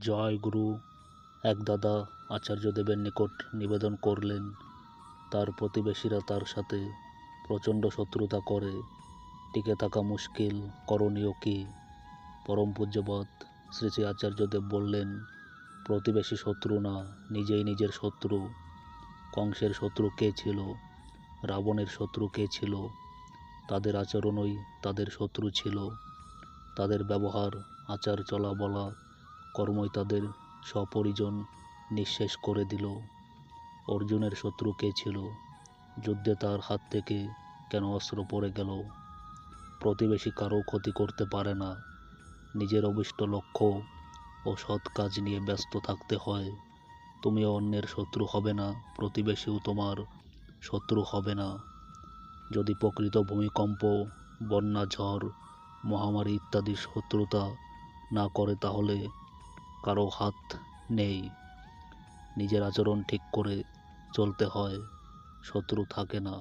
জয় গুরু, এক দাদা আচার্যদেবের নিকট নিবেদন করলেন। তার প্রতিবেশীরা তার সাথে প্রচণ্ড শত্রুতা করে। টিকে থাকা মুশকিল, করণীয় কী? পরম পূজ্যপাদ শ্রী শ্রী আচার্যদেব বললেন, প্রতিবেশী শত্রু না, নিজেই নিজের শত্রু। কংসের শত্রু কে ছিল? রাবণের শত্রু কে ছিল? তাদের আচরণই তাদের শত্রু ছিল। তাদের ব্যবহার আচার চলা বলা কর্মই তাদের সপরিজন নিঃশেষ করে দিল। অর্জুনের শত্রু কে ছিল? যুদ্ধে তার হাত থেকে কেন অস্ত্র পড়ে গেল? প্রতিবেশী কারও ক্ষতি করতে পারে না। নিজের অভিষ্ট লক্ষ্য ও সৎ কাজ নিয়ে ব্যস্ত থাকতে হয়। তুমি অন্যের শত্রু হবে না, প্রতিবেশীও তোমার শত্রু হবে না। যদি প্রকৃত ভূমিকম্প, বন্যা, ঝড়, মহামারী ইত্যাদি শত্রুতা না করে তাহলে কারও হাত নেই। নিজের আচরণ ঠিক করে চলতে হয় শত্রু থাকে না।